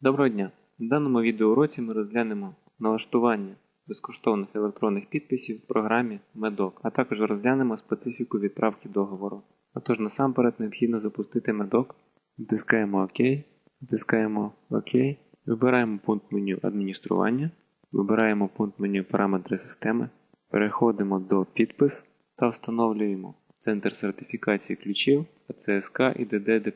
Доброго дня! В даному відеоуроці ми розглянемо налаштування безкоштовних електронних підписів в програмі Medok, а також розглянемо специфіку відправки договору. Отож, насамперед необхідно запустити Medok, натискаємо ОК, натискаємо ОК, вибираємо пункт меню адміністрування, вибираємо пункт меню параметри системи, переходимо до підпис та встановлюємо центр сертифікації ключів, АЦСК і ДД.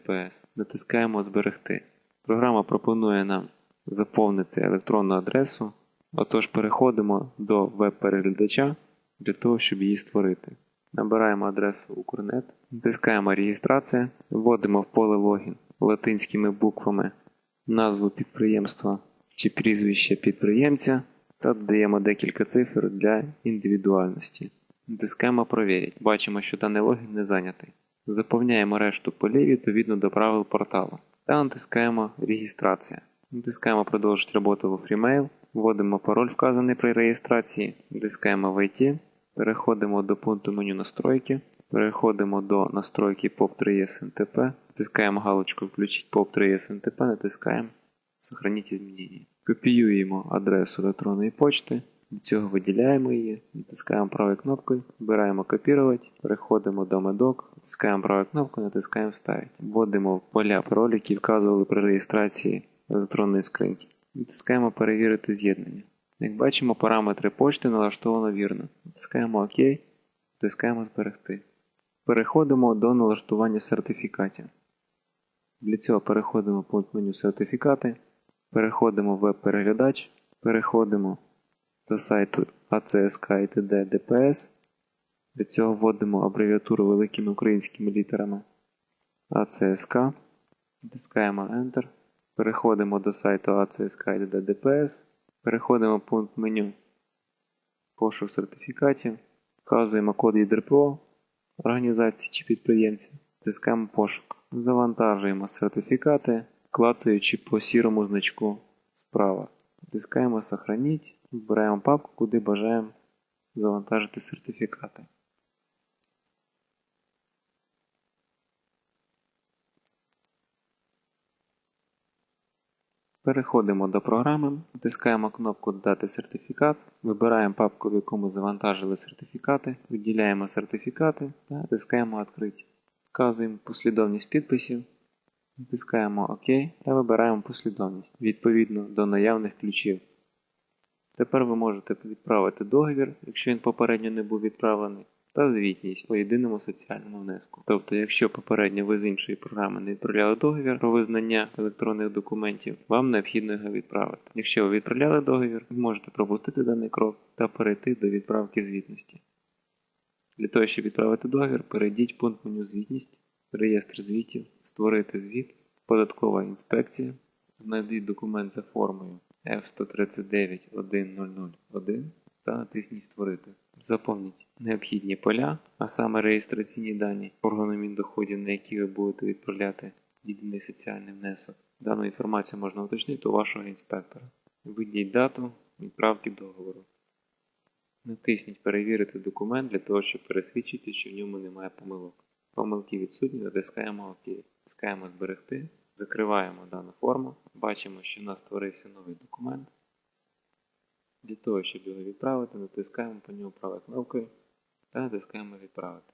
Натискаємо Зберегти. Програма пропонує нам заповнити електронну адресу, отож переходимо до веб-переглядача для того, щоб її створити. Набираємо адресу Укрнет, натискаємо Реєстрація, вводимо в поле логін латинськими буквами назву підприємства чи прізвище підприємця та додаємо декілька цифр для індивідуальності. Натискаємо Провірять. Бачимо, що даний логін не зайнятий. Заповняємо решту полів відповідно до правил порталу та натискаємо Реєстрація. Натискаємо Продовжити роботу в FreeMail, вводимо пароль, вказаний при реєстрації, натискаємо Войти, переходимо до пункту меню Настройки, переходимо до настройки POP3 SNTP, натискаємо галочку Включить POP3 SNTP, натискаємо Сохраніть змінення. Копіюємо адресу електронної почти, для цього виділяємо її, натискаємо правою кнопкою, вибираємо Копірувати, переходимо до Medok, натискаємо правою кнопкою, натискаємо Вставити. Вводимо поля пароль, які вказували при реєстрації електронної скриньки. Натискаємо Перевірити з'єднання. Як бачимо, параметри почти налаштовано вірно. Натискаємо ОК, натискаємо Зберегти. Переходимо до налаштування сертифікатів. Для цього переходимо в пункт меню Сертифікати, переходимо в веб-переглядач, переходимо до сайту ACSK і TD ДПС. Для цього вводимо абревіатуру великими українськими літерами ACSK, натискаємо Enter. Переходимо до сайту ACSK і TD Переходимо в пункт меню Пошук сертифікатів. Вказуємо код ЄДРПО організації чи підприємця. Тискаємо пошук. Завантажуємо сертифікати, клацаючи по сірому значку справа. Тискаємо Сохраніть. Вибираємо папку, куди бажаємо завантажити сертифікати. Переходимо до програми, натискаємо кнопку Додати сертифікат, вибираємо папку, в яку ми завантажили сертифікати, виділяємо сертифікати та натискаємо Відкрити. Вказуємо послідовність підписів, натискаємо ОК та вибираємо послідовність відповідно до наявних ключів. Тепер ви можете відправити договір, якщо він попередньо не був відправлений, та звітність по єдиному соціальному внеску. Тобто, якщо попередньо ви з іншої програми не відправляли договір про визнання електронних документів, вам необхідно його відправити. Якщо ви відправляли договір, ви можете пропустити даний крок та перейти до відправки звітності. Для того, щоб відправити договір, перейдіть в пункт меню Звітність, реєстр звітів, створити звіт, податкова інспекція, знайдіть документ за формою F1391001 та натисніть Створити. Заповніть необхідні поля, а саме реєстраційні дані органу Міндоходів, на які ви будете відправляти єдиний соціальний внесок. Дану інформацію можна уточнити у вашого інспектора. Введіть дату відправки договору. Натисніть Перевірити документ для того, щоб пересвідчити, що в ньому немає помилок. Помилки відсутні, натискаємо ОК. Натискаємо Зберегти. Закриваємо дану форму. Бачимо, що у нас створився новий документ. Для того, щоб його відправити, натискаємо по ньому правою кнопкою та натискаємо Відправити.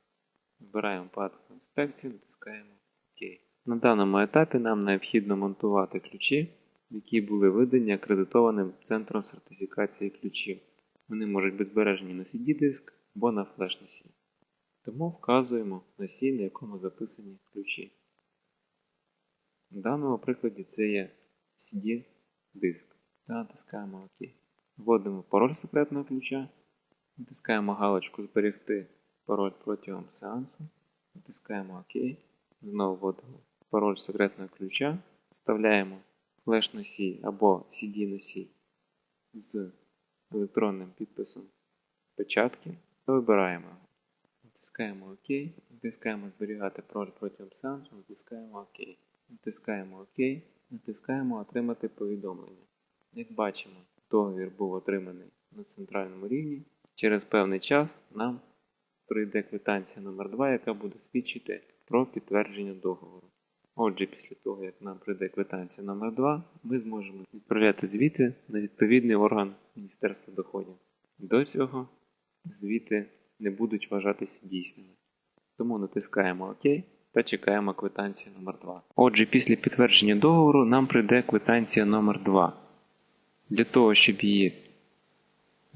Вибираємо папку інспекції, натискаємо ОК. На даному етапі нам необхідно монтувати ключі, які були видані акредитованим центром сертифікації ключів. Вони можуть бути збережені на CD-диск або на флеш-носій. Тому вказуємо носій, на якому записані ключі. В даному прикладі це є CD-диск. Та натискаємо ОК. Вводимо пароль секретного ключа, натискаємо галочку Зберегти пароль протягом сеансу, натискаємо ОК, знову вводимо пароль секретного ключа, вставляємо флеш-носій або CD-носій з електронним підписом печатки та вибираємо його. Натискаємо ОК, натискаємо Зберігати пароль протягом сеансу, натискаємо ОК. Натискаємо ОК, натискаємо Отримати повідомлення. Як бачимо, договір був отриманий на центральному рівні. Через певний час нам прийде квитанція номер 2 яка буде свідчити про підтвердження договору. Отже, після того, як нам прийде квитанція номер 2 ми зможемо відправляти звіти на відповідний орган Міністерства доходів. До цього звіти не будуть вважатися дійсними. Тому натискаємо ОК та чекаємо квитанцію номер 2 Отже, після підтвердження договору нам прийде квитанція номер 2 Для того, щоб її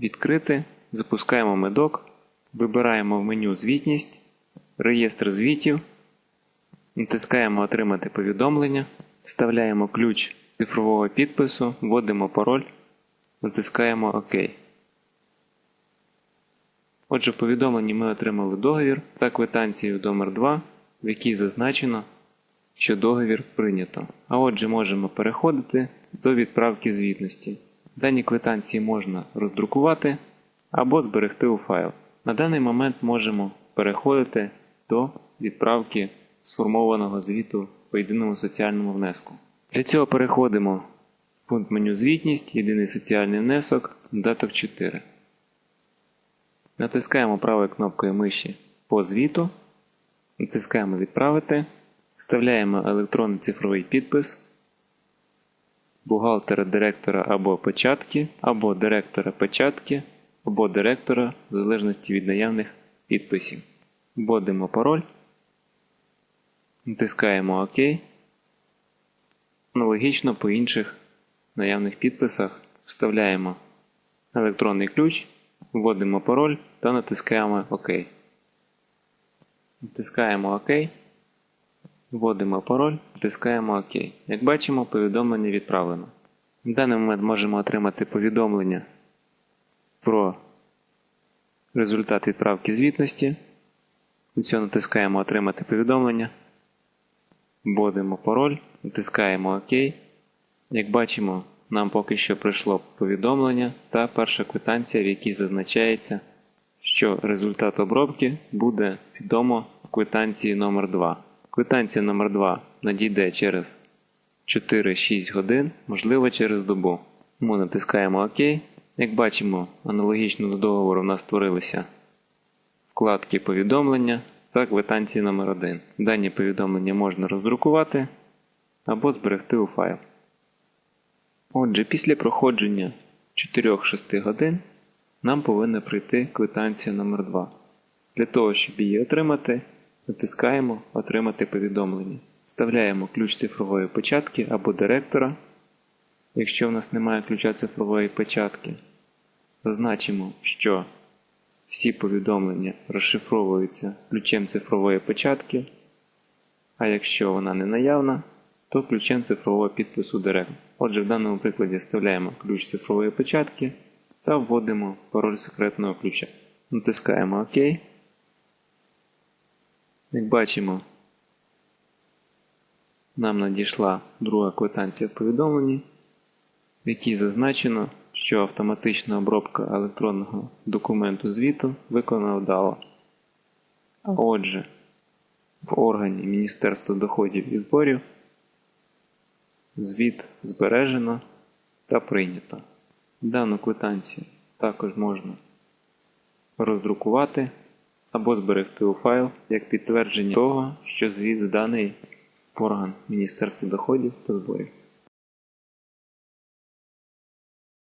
відкрити, запускаємо медок, вибираємо в меню Звітність, реєстр звітів, натискаємо Отримати повідомлення, вставляємо ключ цифрового підпису, вводимо пароль, натискаємо ОК. Отже, в повідомленні ми отримали договір та квитанцію номер 2 в якій зазначено, що договір прийнято. А отже, можемо переходити до відправки звітності. Дані квитанції можна роздрукувати або зберегти у файл. На даний момент можемо переходити до відправки сформованого звіту по єдиному соціальному внеску. Для цього переходимо в пункт меню Звітність, єдиний соціальний внесок, додаток 4. Натискаємо правою кнопкою миші по звіту, натискаємо Відправити, вставляємо електронний цифровий підпис бухгалтера, директора або печатки, або директора печатки, або директора в залежності від наявних підписів. Вводимо пароль, натискаємо ОК. Аналогічно по інших наявних підписах вставляємо електронний ключ, вводимо пароль та натискаємо ОК. Натискаємо ОК. Вводимо пароль, натискаємо ОК. Як бачимо, повідомлення відправлено. В даний момент можемо отримати повідомлення про результат відправки звітності. Для цього натискаємо Отримати повідомлення. Вводимо пароль, натискаємо ОК. Як бачимо, нам поки що прийшло повідомлення та перша квитанція, в якій зазначається, що результат обробки буде відомо в квитанції номер 2 Квитанція номер 2 надійде через 4-6 годин, можливо через добу. Тому натискаємо ОК. Як бачимо, аналогічно до договору в нас створилися вкладки повідомлення та квитанції номер 1 Дані повідомлення можна роздрукувати або зберегти у файл. Отже, після проходження 4-6 годин нам повинна прийти квитанція номер 2 Для того, щоб її отримати, натискаємо Отримати повідомлення. Вставляємо ключ цифрової печатки або директора. Якщо в нас немає ключа цифрової печатки, зазначимо, що всі повідомлення розшифровуються ключем цифрової печатки, а якщо вона не наявна, то ключем цифрового підпису директора. Отже, в даному прикладі вставляємо ключ цифрової печатки та вводимо пароль секретного ключа. Натискаємо ОК. Як бачимо, нам надійшла друга квитанція в повідомленні, в якій зазначено, що автоматична обробка електронного документу звіту виконана вдало. А отже, в органі Міністерства доходів і зборів звіт збережено та прийнято. Дану квитанцію також можна роздрукувати або зберегти у файл як підтвердження того, що звіт зданий в орган Міністерства доходів та зборів.